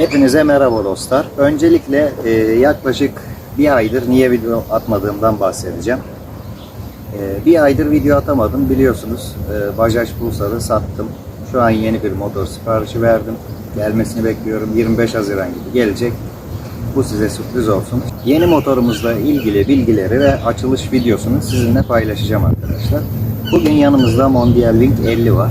Hepinize merhaba dostlar. Öncelikle e, yaklaşık bir aydır niye video atmadığımdan bahsedeceğim. E, bir aydır video atamadım biliyorsunuz. E, Bajaj Pulsar'ı sattım. Şu an yeni bir motor siparişi verdim. Gelmesini bekliyorum. 25 Haziran gibi gelecek. Bu size sürpriz olsun. Yeni motorumuzla ilgili bilgileri ve açılış videosunu sizinle paylaşacağım arkadaşlar. Bugün yanımızda Mondial Link 50 var.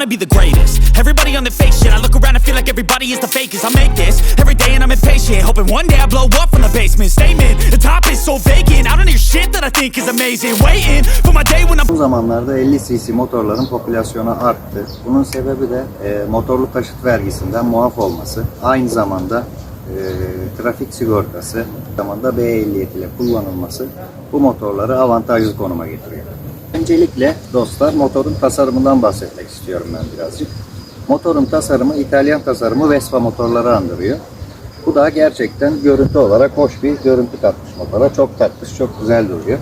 Wanna be the greatest. Everybody on the fake shit. I look around and feel like everybody is the fakest. I make this every day and I'm impatient. Hoping one day I blow up from the basement. Statement, the top is so vacant. I don't hear shit that I think is amazing. Waiting for my day when I'm. Bu zamanlarda 50 cc motorların popülasyonu arttı. Bunun sebebi de e, motorlu taşıt vergisinden muaf olması. Aynı zamanda e, trafik sigortası, zamanda B ehliyet ile kullanılması bu motorları avantajlı konuma getiriyor. Öncelikle dostlar motorun tasarımından bahsetmek istiyorum ben birazcık. Motorun tasarımı İtalyan tasarımı Vespa motorları andırıyor. Bu da gerçekten görüntü olarak hoş bir görüntü katmış motora. Çok tatlış, çok güzel duruyor.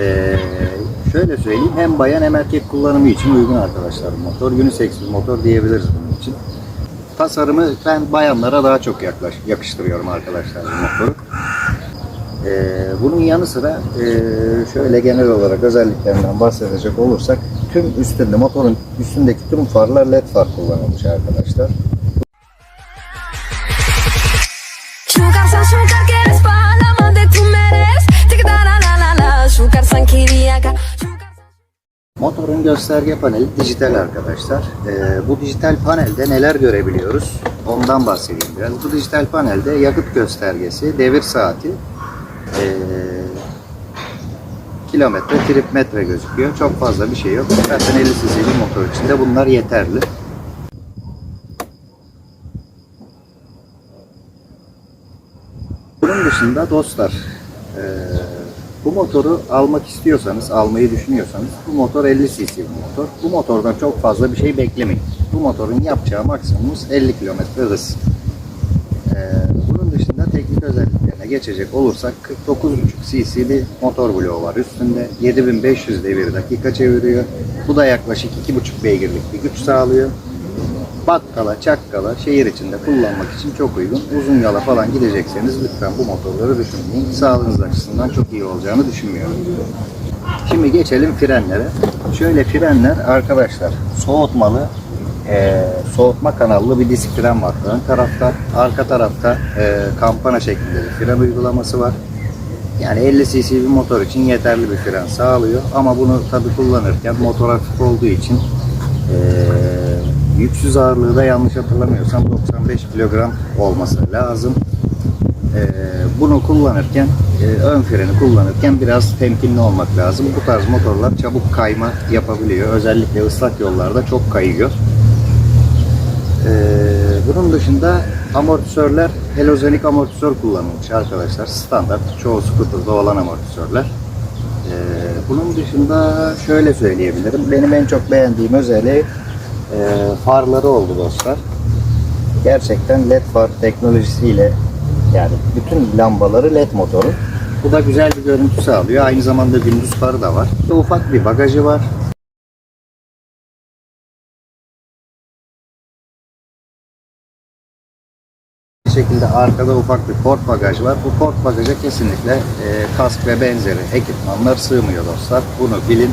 Ee, şöyle söyleyeyim hem bayan hem erkek kullanımı için uygun arkadaşlar motor. Unisex bir motor diyebiliriz bunun için. Tasarımı ben bayanlara daha çok yaklaş, yakıştırıyorum arkadaşlar motoru. Ee, bunun yanı sıra e, şöyle genel olarak özelliklerinden bahsedecek olursak tüm üstünde motorun üstündeki tüm farlar led far kullanılmış arkadaşlar. Motorun gösterge paneli dijital arkadaşlar. Ee, bu dijital panelde neler görebiliyoruz? Ondan bahsedeyim biraz. Bu dijital panelde yakıt göstergesi, devir saati, ee, kilometre, trip metre gözüküyor. Çok fazla bir şey yok. Zaten 50 cc bir motor için de bunlar yeterli. Bunun dışında dostlar, eee, bu motoru almak istiyorsanız, almayı düşünüyorsanız bu motor 50 cc bir motor. Bu motordan çok fazla bir şey beklemeyin. Bu motorun yapacağı maksimumumuz 50 km hız. Eee, bunun dışında teknik özelliklerine geçecek olursak 49.5 cc bir motor bloğu var üstünde. 7500 devir dakika çeviriyor. Bu da yaklaşık 2.5 beygirlik bir güç sağlıyor bakkala, çakkala, şehir içinde kullanmak için çok uygun. Uzun yola falan gidecekseniz lütfen bu motorları düşünmeyin. Sağlığınız açısından çok iyi olacağını düşünmüyorum. Şimdi geçelim frenlere. Şöyle frenler arkadaşlar soğutmalı eee, soğutma kanallı bir disk fren var ön tarafta. Arka tarafta eee, kampana şeklinde bir fren uygulaması var. Yani 50 cc bir motor için yeterli bir fren sağlıyor. Ama bunu tabi kullanırken motor hafif olduğu için eee yüksüz ağırlığı da yanlış hatırlamıyorsam 95 kilogram olması lazım. Eee, bunu kullanırken eee, ön freni kullanırken biraz temkinli olmak lazım. Bu tarz motorlar çabuk kayma yapabiliyor. Özellikle ıslak yollarda çok kayıyor. Eee, bunun dışında amortisörler helozonik amortisör kullanılmış arkadaşlar. Standart çoğu scooter'da olan amortisörler. Eee, bunun dışında şöyle söyleyebilirim. Benim en çok beğendiğim özelliği eee, farları oldu dostlar. Gerçekten led far teknolojisiyle yani bütün lambaları led motoru. Bu da güzel bir görüntü sağlıyor. Aynı zamanda gündüz farı da var. Ufak bir bagajı var. Şekilde arkada ufak bir port bagaj var. Bu port bagaja kesinlikle e, kask ve benzeri ekipmanlar sığmıyor dostlar. Bunu bilin.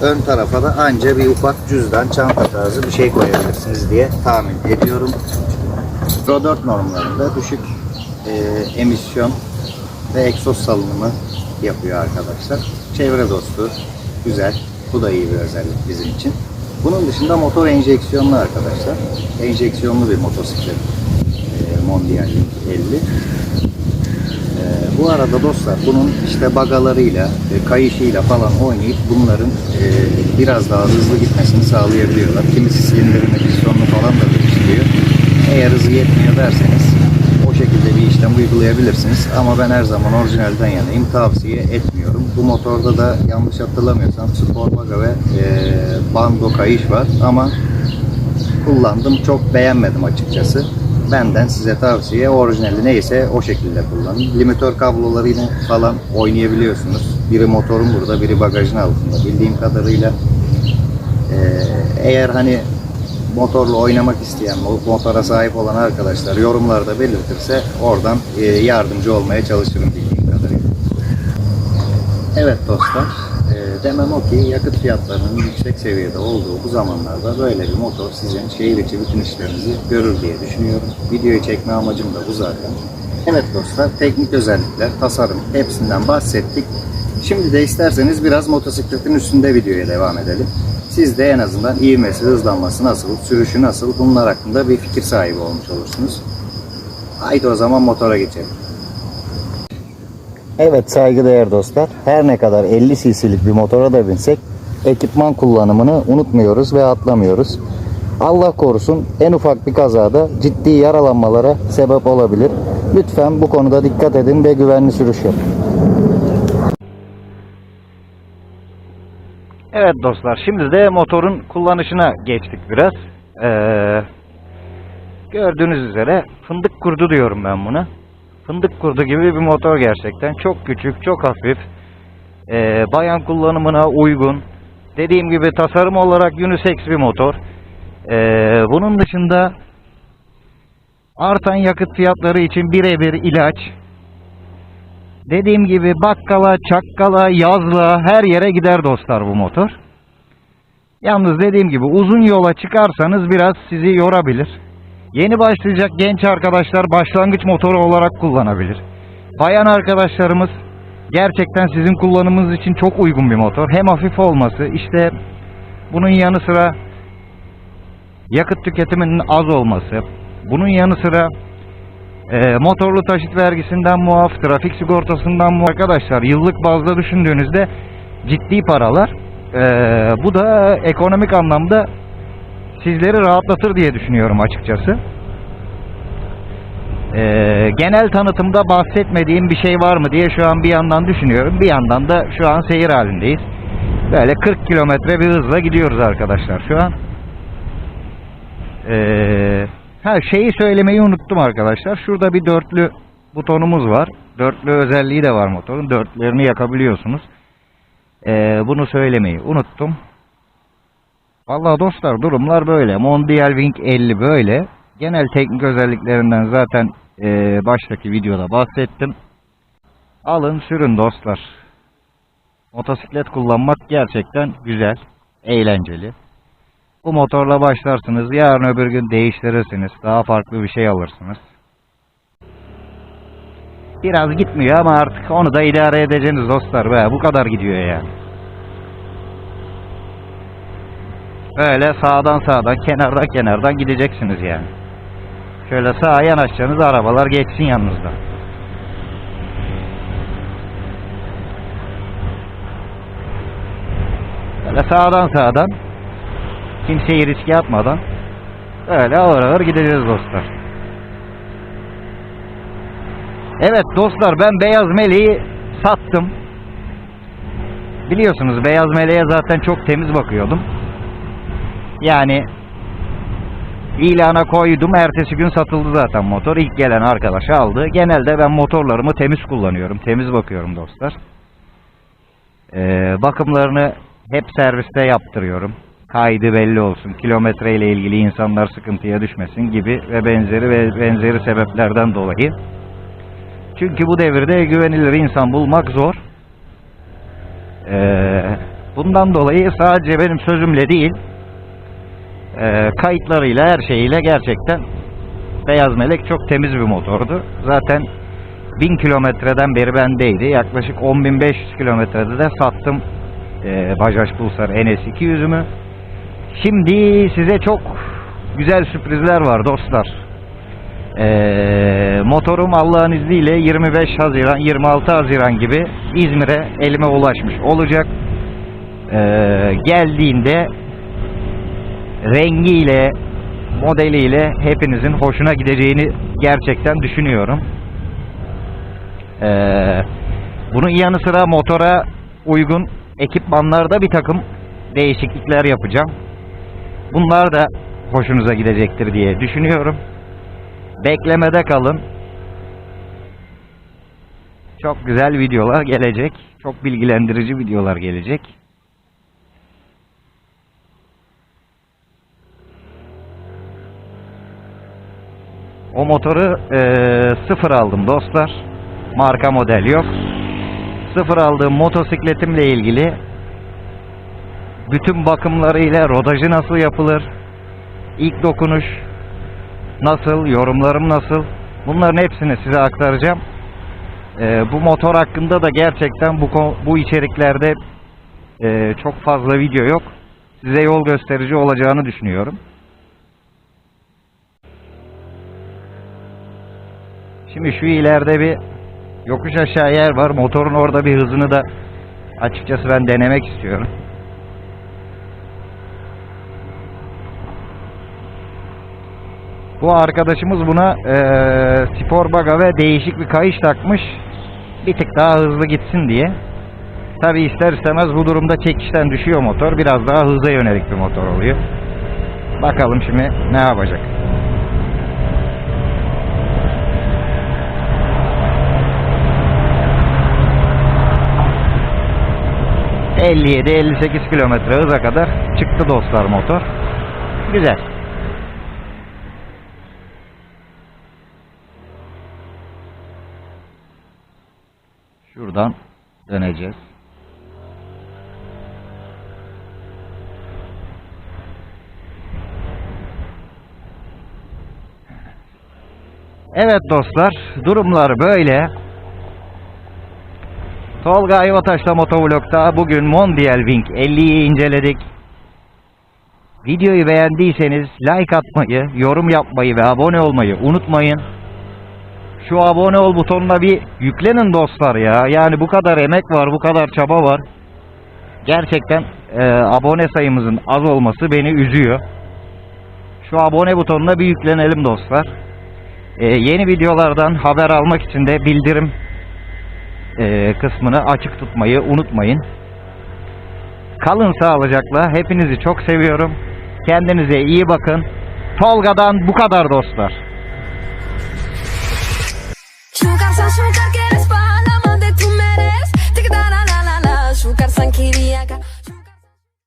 Ön tarafa da anca bir ufak cüzdan, çanta tarzı bir şey koyabilirsiniz diye tahmin ediyorum. Euro 4 normlarında düşük e, emisyon ve egzoz salınımı yapıyor arkadaşlar. Çevre dostu, güzel. Bu da iyi bir özellik bizim için. Bunun dışında motor enjeksiyonlu arkadaşlar. Enjeksiyonlu bir motosiklet. E, Mondial Link 50. E, Bu arada dostlar bunun işte bagalarıyla, e, kayışıyla falan oynayıp bunların e, biraz daha hızlı gitmesini sağlayabiliyorlar. Kimisi silindirini, pistonunu falan da değiştiriyor. Eğer hızı yetmiyor derseniz bir işlem uygulayabilirsiniz. Ama ben her zaman orijinalden yanayım. Tavsiye etmiyorum. Bu motorda da yanlış hatırlamıyorsam spor baga ve e, bando kayış var ama kullandım. Çok beğenmedim açıkçası. Benden size tavsiye orijinali neyse o şekilde kullanın. Limitör kablolarıyla falan oynayabiliyorsunuz. Biri motorun burada, biri bagajın altında. Bildiğim kadarıyla eee, eğer hani motorla oynamak isteyen, motora sahip olan arkadaşlar yorumlarda belirtirse oradan eee, yardımcı olmaya çalışırım bildiğim kadarıyla. Evet dostlar, e, demem o ki yakıt fiyatlarının yüksek seviyede olduğu bu zamanlarda böyle bir motor sizin şehir içi bütün işlerinizi görür diye düşünüyorum. Videoyu çekme amacım da bu zaten. Evet dostlar, teknik özellikler, tasarım hepsinden bahsettik. Şimdi de isterseniz biraz motosikletin üstünde videoya devam edelim. Siz de en azından ivmesi, hızlanması nasıl, sürüşü nasıl bunlar hakkında bir fikir sahibi olmuş olursunuz. Haydi o zaman motora geçelim. Evet saygıdeğer dostlar. Her ne kadar 50 cc'lik bir motora da binsek ekipman kullanımını unutmuyoruz ve atlamıyoruz. Allah korusun en ufak bir kazada ciddi yaralanmalara sebep olabilir. Lütfen bu konuda dikkat edin ve güvenli sürüş yapın. Evet dostlar şimdi de motorun kullanışına geçtik biraz. Ee, gördüğünüz üzere fındık kurdu diyorum ben buna. Fındık kurdu gibi bir motor gerçekten. Çok küçük, çok hafif. Ee, bayan kullanımına uygun. Dediğim gibi tasarım olarak unisex bir motor. Ee, bunun dışında artan yakıt fiyatları için birebir ilaç. Dediğim gibi bakkala, çakkala, yazla her yere gider dostlar bu motor. Yalnız dediğim gibi uzun yola çıkarsanız biraz sizi yorabilir. Yeni başlayacak genç arkadaşlar başlangıç motoru olarak kullanabilir. Bayan arkadaşlarımız gerçekten sizin kullanımınız için çok uygun bir motor. Hem hafif olması işte bunun yanı sıra yakıt tüketiminin az olması. Bunun yanı sıra e, motorlu taşıt vergisinden muaf, trafik sigortasından muaf arkadaşlar yıllık bazda düşündüğünüzde ciddi paralar. E, bu da ekonomik anlamda sizleri rahatlatır diye düşünüyorum açıkçası. E, genel tanıtımda bahsetmediğim bir şey var mı diye şu an bir yandan düşünüyorum. Bir yandan da şu an seyir halindeyiz. Böyle 40 kilometre bir hızla gidiyoruz arkadaşlar şu an. Eee Ha şeyi söylemeyi unuttum arkadaşlar. Şurada bir dörtlü butonumuz var. Dörtlü özelliği de var motorun. Dörtlerini yakabiliyorsunuz. Ee, bunu söylemeyi unuttum. Vallahi dostlar durumlar böyle. Mondial Wing 50 böyle. Genel teknik özelliklerinden zaten ee, baştaki videoda bahsettim. Alın sürün dostlar. Motosiklet kullanmak gerçekten güzel, eğlenceli. Bu motorla başlarsınız. Yarın öbür gün değiştirirsiniz. Daha farklı bir şey alırsınız. Biraz gitmiyor ama artık onu da idare edeceğiniz dostlar be. Bu kadar gidiyor yani. Böyle sağdan sağdan, kenardan kenardan gideceksiniz yani. Şöyle sağa yanaşacaksınız, arabalar geçsin yanınızdan. Böyle sağdan sağdan kimseyi riske atmadan öyle ağır ağır gideceğiz dostlar. Evet dostlar ben beyaz meleği sattım. Biliyorsunuz beyaz meleğe zaten çok temiz bakıyordum. Yani ilana koydum ertesi gün satıldı zaten motor. İlk gelen arkadaş aldı. Genelde ben motorlarımı temiz kullanıyorum. Temiz bakıyorum dostlar. Ee, bakımlarını hep serviste yaptırıyorum kaydı belli olsun, kilometre ile ilgili insanlar sıkıntıya düşmesin gibi ve benzeri ve benzeri sebeplerden dolayı. Çünkü bu devirde güvenilir insan bulmak zor. Ee, bundan dolayı sadece benim sözümle değil, e, kayıtlarıyla her şeyiyle gerçekten Beyaz Melek çok temiz bir motordu. Zaten 1000 kilometreden beri bendeydi. Yaklaşık 10.500 kilometrede de sattım e, Bajaj Pulsar NS200'ümü. Şimdi size çok güzel sürprizler var dostlar. Ee, motorum Allah'ın izniyle 25 Haziran, 26 Haziran gibi İzmir'e elime ulaşmış olacak. Ee, geldiğinde rengiyle, modeliyle hepinizin hoşuna gideceğini gerçekten düşünüyorum. Ee, bunun yanı sıra motora uygun ekipmanlarda bir takım değişiklikler yapacağım. Bunlar da hoşunuza gidecektir diye düşünüyorum. Beklemede kalın. Çok güzel videolar gelecek. Çok bilgilendirici videolar gelecek. O motoru eee, sıfır aldım dostlar. Marka model yok. Sıfır aldığım motosikletimle ilgili bütün bakımlarıyla rodajı nasıl yapılır, ilk dokunuş nasıl, yorumlarım nasıl, bunların hepsini size aktaracağım. Eee, bu motor hakkında da gerçekten bu bu içeriklerde eee, çok fazla video yok. Size yol gösterici olacağını düşünüyorum. Şimdi şu ileride bir yokuş aşağı yer var. Motorun orada bir hızını da açıkçası ben denemek istiyorum. Bu arkadaşımız buna eee, spor baga ve değişik bir kayış takmış. Bir tık daha hızlı gitsin diye. Tabi ister istemez bu durumda çekişten düşüyor motor. Biraz daha hıza yönelik bir motor oluyor. Bakalım şimdi ne yapacak. ...57-58 kilometre hıza kadar çıktı dostlar motor. Güzel. Şuradan döneceğiz. Evet dostlar, durumlar böyle. Tolga Ayvataş'la Motovlog'da bugün Mondial Wing 50'yi inceledik. Videoyu beğendiyseniz like atmayı, yorum yapmayı ve abone olmayı unutmayın. Şu abone ol butonuna bir yüklenin dostlar ya. Yani bu kadar emek var, bu kadar çaba var. Gerçekten e, abone sayımızın az olması beni üzüyor. Şu abone butonuna bir yüklenelim dostlar. E, yeni videolardan haber almak için de bildirim e, kısmını açık tutmayı unutmayın. Kalın sağlıcakla. Hepinizi çok seviyorum. Kendinize iyi bakın. Tolga'dan bu kadar dostlar. 树高千树高。